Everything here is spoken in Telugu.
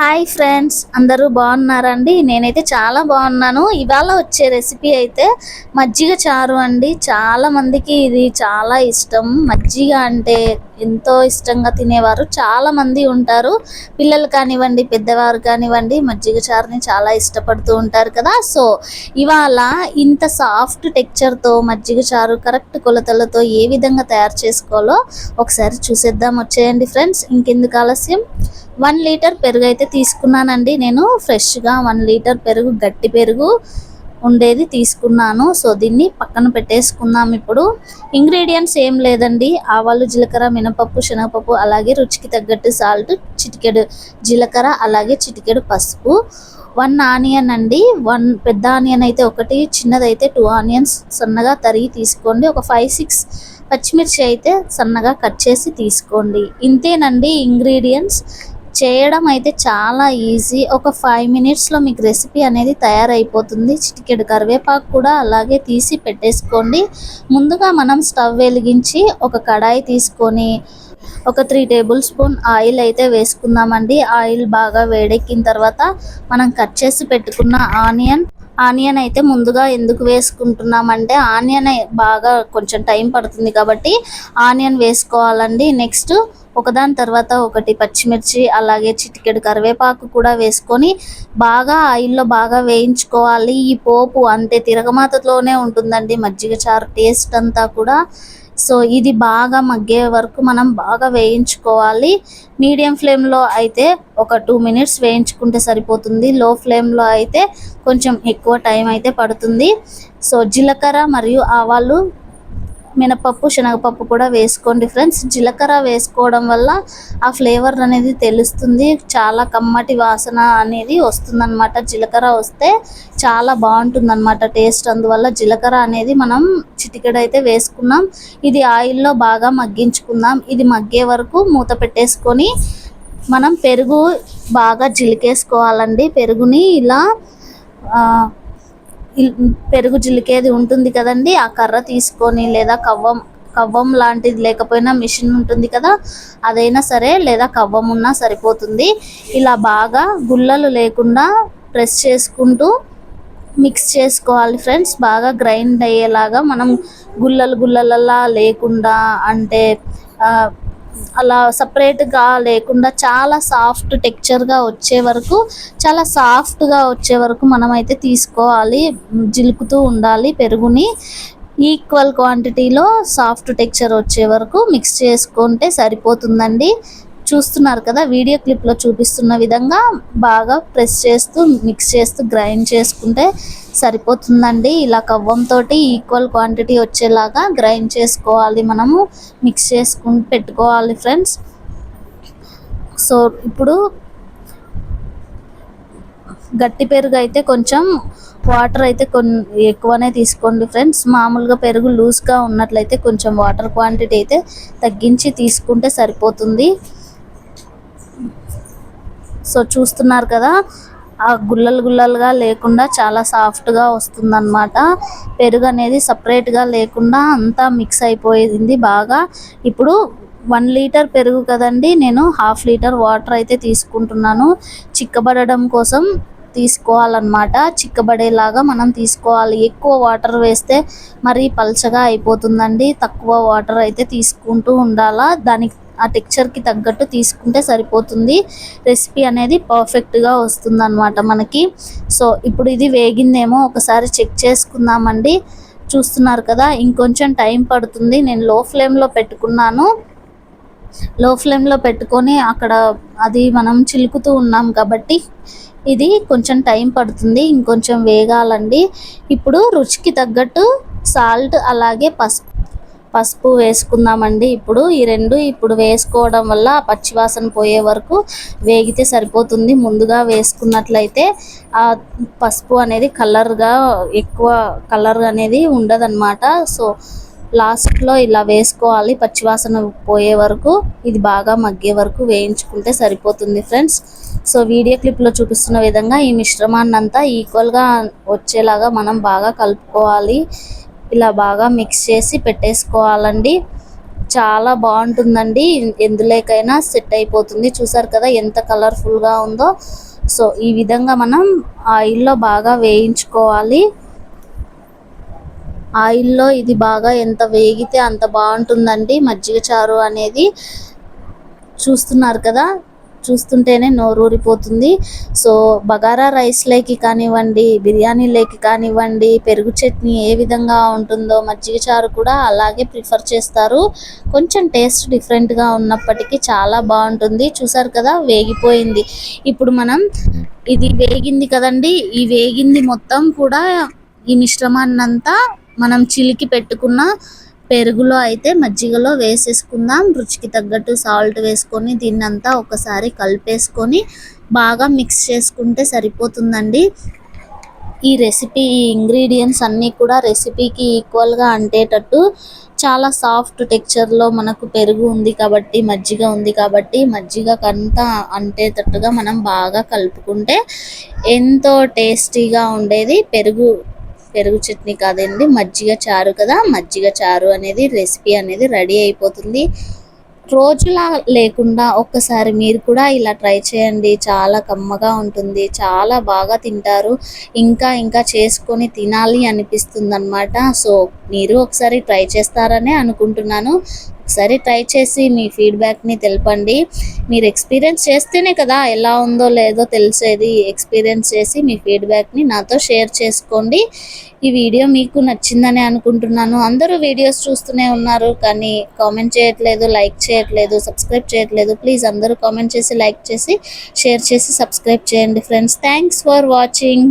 హాయ్ ఫ్రెండ్స్ అందరూ బాగున్నారండి? నేనైతే చాలా బాగున్నాను. ఇవాళ వచ్చే రెసిపీ అయితే మజ్జిగ చారు అండి. చాలా మందికి ఇది చాలా ఇష్టం. మజ్జిగ అంటే ఎంతో ఇష్టంగా తినేవారు. చాలా మంది ఉంటారు. పిల్లలు కానివ్వండి పెద్దవారు కానివ్వండి మజ్జిగ చారుని చాలా ఇష్టపడుతూ ఉంటారు కదా. సో ఇవాళ ఇంత సాఫ్ట్ టెక్చర్తో మజ్జిగ చారు కరెక్ట్ కొలతలతో ఏ విధంగా తయారు చేసుకోవాలో ఒకసారి చూసేద్దాం. వచ్చేయండి ఫ్రెండ్స్. ఇంకెందుకు ఆలస్యం? వన్ లీటర్ పెరుగు అయితే తీసుకున్నానండి. నేను ఫ్రెష్గా వన్ లీటర్ పెరుగు గట్టి పెరుగు ఉండేది తీసుకున్నాను. సో దీన్ని పక్కన పెట్టేసుకుందాం ఇప్పుడు. ఇంగ్రీడియంట్స్ ఏం లేదండి. ఆవాలు జీలకర్ర మినపప్పు శనగపప్పు అలాగే రుచికి తగ్గట్టు సాల్ట్ చిటికెడు జీలకర్ర అలాగే చిటికెడు పసుపు. వన్ ఆనియన్ అండి. వన్ పెద్ద ఆనియన్ అయితే ఒకటి చిన్నదైతే టూ ఆనియన్స్. సన్నగా తరిగి తీసుకోండి. ఒక ఫైవ్ సిక్స్ పచ్చిమిర్చి అయితే సన్నగా కట్ చేసి తీసుకోండి. ఇంతేనండి ఇంగ్రీడియంట్స్. చేయడం అయితే చాలా ఈజీ. ఒక ఫైవ్ మినిట్స్లో మీకు రెసిపీ అనేది తయారైపోతుంది. చిటికెడు కరివేపాకు కూడా అలాగే తీసి పెట్టేసుకోండి. ముందుగా మనం స్టవ్ వెలిగించి ఒక కడాయి తీసుకొని ఒక త్రీ టేబుల్ స్పూన్ ఆయిల్ అయితే వేసుకుందామండి. ఆయిల్ బాగా వేడెక్కిన తర్వాత మనం కట్ చేసి పెట్టుకున్న ఆనియన్ ఆనియన్ అయితే ముందుగా ఎందుకు వేసుకుంటున్నామంటే ఆనియన్ బాగా కొంచెం టైం పడుతుంది కాబట్టి ఆనియన్ వేసుకోవాలండి. నెక్స్ట్ ఒకదాని తర్వాత ఒకటి పచ్చిమిర్చి అలాగే చిటికెడు కరివేపాకు కూడా వేసుకొని బాగా ఆయిల్లో బాగా వేయించుకోవాలి. ఈ పోపు అంతే తిరగమాతలోనే ఉంటుందండి. మజ్జిగ చారు టేస్ట్ అంతా కూడా. సో ఇది బాగా మగ్గే వరకు మనం బాగా వేయించుకోవాలి. మీడియం ఫ్లేమ్లో అయితే ఒక టూ మినిట్స్ వేయించుకుంటే సరిపోతుంది. లో ఫ్లేమ్లో అయితే కొంచెం ఎక్కువ టైం అయితే పడుతుంది. సో జీలకర్ర మరియు ఆవాలు మినపప్పు శనగపప్పు కూడా వేసుకోండి ఫ్రెండ్స్. జీలకర్ర వేసుకోవడం వల్ల ఆ ఫ్లేవర్ అనేది తెలుస్తుంది. చాలా కమ్మటి వాసన అనేది వస్తుందన్నమాట. జీలకర్ర వస్తే చాలా బాగుంటుందన్నమాట టేస్ట్. అందువల్ల జీలకర్ర అనేది మనం చిటికెడ అయితే వేసుకున్నాం. ఇది ఆయిల్లో బాగా మగ్గించుకుందాం. ఇది మగ్గే వరకు మూత పెట్టేసుకొని మనం పెరుగు బాగా జిలికేసుకోవాలండి పెరుగుని ఇలా పెరుగు జిలికేది ఉంటుంది కదండి ఆ కర్ర తీసుకొని లేదా కవ్వం కవ్వం లాంటిది లేకపోయినా మిషన్ ఉంటుంది కదా అదైనా సరే లేదా కవ్వం ఉన్నా సరిపోతుంది. ఇలా బాగా గుల్లలు లేకుండా ప్రెస్ చేసుకుంటూ మిక్స్ చేసుకోవాలి ఫ్రెండ్స్. బాగా గ్రైండ్ అయ్యేలాగా మనం గుల్లలు గుల్లలలా లేకుండా అంటే అలా సపరేట్గా లేకుండా చాలా సాఫ్ట్ టెక్చర్గా వచ్చే వరకు చాలా సాఫ్ట్గా వచ్చే వరకు మనం అయితే తీసుకోవాలి జిలుకుతూ ఉండాలి పెరుగుని. ఈక్వల్ క్వాంటిటీలో సాఫ్ట్ టెక్చర్ వచ్చే వరకు మిక్స్ చేసుకుంటే సరిపోతుందండి. చూస్తున్నారు కదా వీడియో క్లిప్లో చూపిస్తున్న విధంగా బాగా ప్రెస్ చేస్తూ మిక్స్ చేస్తూ గ్రైండ్ చేసుకుంటే సరిపోతుందండి. ఇలా కవ్వంతో ఈక్వల్ క్వాంటిటీ వచ్చేలాగా గ్రైండ్ చేసుకోవాలి మనము మిక్స్ చేసుకుని పెట్టుకోవాలి ఫ్రెండ్స్. సో ఇప్పుడు గట్టి పెరుగు అయితే కొంచెం వాటర్ అయితే కొన్ని ఎక్కువనే తీసుకోండి ఫ్రెండ్స్. మామూలుగా పెరుగు లూజ్గా ఉన్నట్లయితే కొంచెం వాటర్ క్వాంటిటీ అయితే తగ్గించి తీసుకుంటే సరిపోతుంది. సో చూస్తున్నారు కదా ఆ గుల్లలు గుల్లలుగా లేకుండా చాలా సాఫ్ట్గా వస్తుందన్నమాట. పెరుగు అనేది సపరేట్గా లేకుండా అంతా మిక్స్ అయిపోయింది బాగా. ఇప్పుడు వన్ లీటర్ పెరుగు కదండి నేను హాఫ్ లీటర్ వాటర్ అయితే తీసుకుంటున్నాను. చిక్కబడడం కోసం తీసుకోవాలన్నమాట. చిక్కబడేలాగా మనం తీసుకోవాలి. ఎక్కువ వాటర్ వేస్తే మరీ పల్చగా అయిపోతుందండి. తక్కువ వాటర్ అయితే తీసుకుంటూ ఉండాలా. దానికి ఆ టెక్చర్కి తగ్గట్టు తీసుకుంటే సరిపోతుంది. రెసిపీ అనేది పర్ఫెక్ట్గా వస్తుందన్నమాట మనకి. సో ఇప్పుడు ఇది వేగిందేమో ఒకసారి చెక్ చేసుకుందామండి. చూస్తున్నారు కదా ఇంకొంచెం టైం పడుతుంది. నేను లో ఫ్లేమ్లో పెట్టుకున్నాను లో ఫ్లేమ్లో పెట్టుకొని అక్కడ అది మనం చిలుకుతూ ఉన్నాం కాబట్టి ఇది కొంచెం టైం పడుతుంది. ఇంకొంచెం వేగాలండి. ఇప్పుడు రుచికి తగ్గట్టు సాల్ట్ అలాగే పసుపు పసుపు వేసుకుందామండి. ఇప్పుడు ఈ రెండు ఇప్పుడు వేసుకోవడం వల్ల పచ్చివాసన పోయే వరకు వేగితే సరిపోతుంది. ముందుగా వేసుకున్నట్లయితే ఆ పసుపు అనేది కలర్గా ఎక్కువ కలర్ అనేది ఉండదన్నమాట. సో లాస్ట్లో ఇలా వేసుకోవాలి. పచ్చివాసన పోయే వరకు ఇది బాగా మగ్గే వరకు వేయించుకుంటే సరిపోతుంది ఫ్రెండ్స్. సో వీడియో క్లిప్లో చూపిస్తున్న విధంగా ఈ మిశ్రమాన్ని అంతా ఈక్వల్గా వచ్చేలాగా మనం బాగా కలుపుకోవాలి. ఇలా బాగా మిక్స్ చేసి పెట్టేసుకోవాలండి. చాలా బాగుంటుందండి. ఎందులోకైనా సెట్ అయిపోతుంది. చూసారు కదా ఎంత కలర్ఫుల్గా ఉందో. సో ఈ విధంగా మనం ఆయిల్లో బాగా వేయించుకోవాలి. ఆయిల్లో ఇది బాగా ఎంత వేగితే అంత బాగుంటుందండి. మజ్జిగ చారు అనేది. చూస్తున్నారు కదా చూస్తుంటేనే నోరూరిపోతుంది. సో బగారా రైస్లోకి కానివ్వండి బిర్యానీలోకి కానివ్వండి పెరుగు చట్నీ ఏ విధంగా ఉంటుందో మజ్జిగ చారు కూడా అలాగే ప్రిఫర్ చేస్తారు. కొంచెం టేస్ట్ డిఫరెంట్గా ఉన్నప్పటికీ చాలా బాగుంటుంది. చూసారు కదా వేగిపోయింది. ఇప్పుడు మనం ఇది వేగింది కదండి ఈ వేగింది మొత్తం కూడా ఈ మిశ్రమాన్నంతా మనం చిలికి పెట్టుకున్న పెరుగులో అయితే మజ్జిగలో వేసేసుకుందాం. రుచికి తగ్గట్టు సాల్ట్ వేసుకొని దీన్నంతా ఒకసారి కలిపేసుకొని బాగా మిక్స్ చేసుకుంటే సరిపోతుందండి. ఈ రెసిపీ ఈ ఇంగ్రీడియంట్స్ అన్నీ కూడా రెసిపీకి ఈక్వల్గా అంటేటట్టు చాలా సాఫ్ట్ టెక్చర్లో మనకు పెరుగు ఉంది కాబట్టి మజ్జిగ ఉంది కాబట్టి మజ్జిగ కంతా అంటేటట్టుగా మనం బాగా కలుపుకుంటే ఎంతో టేస్టీగా ఉండేది. పెరుగు పెరుగు చట్నీ కాదండి మజ్జిగ చారు కదా మజ్జిగ చారు అనేది రెసిపీ అనేది రెడీ అయిపోతుంది. రోజులా లేకుండా ఒక్కసారి మీరు కూడా ఇలా ట్రై చేయండి. చాలా కమ్మగా ఉంటుంది చాలా బాగా తింటారు. ఇంకా ఇంకా చేసుకొని తినాలి అనిపిస్తుంది అనమాట సో మీరు ఒకసారి ట్రై చేస్తారనే అనుకుంటున్నాను. ఒకసారి ట్రై చేసి మీ ఫీడ్బ్యాక్ని తెలపండి. మీరు ఎక్స్పీరియన్స్ చేస్తేనే కదా ఎలా ఉందో లేదో తెలిసేది. ఎక్స్పీరియన్స్ చేసి మీ ఫీడ్బ్యాక్ని నాతో షేర్ చేసుకోండి. ఈ వీడియో మీకు నచ్చిందని అనుకుంటున్నాను. అందరూ వీడియోస్ చూస్తూనే ఉన్నారు కానీ కామెంట్ చేయట్లేదు లైక్ చేయట్లేదు సబ్స్క్రైబ్ చేయట్లేదు. ప్లీజ్ అందరూ కామెంట్ చేసి లైక్ చేసి షేర్ చేసి సబ్స్క్రైబ్ చేయండి ఫ్రెండ్స్ థ్యాంక్స్ ఫర్ వాచింగ్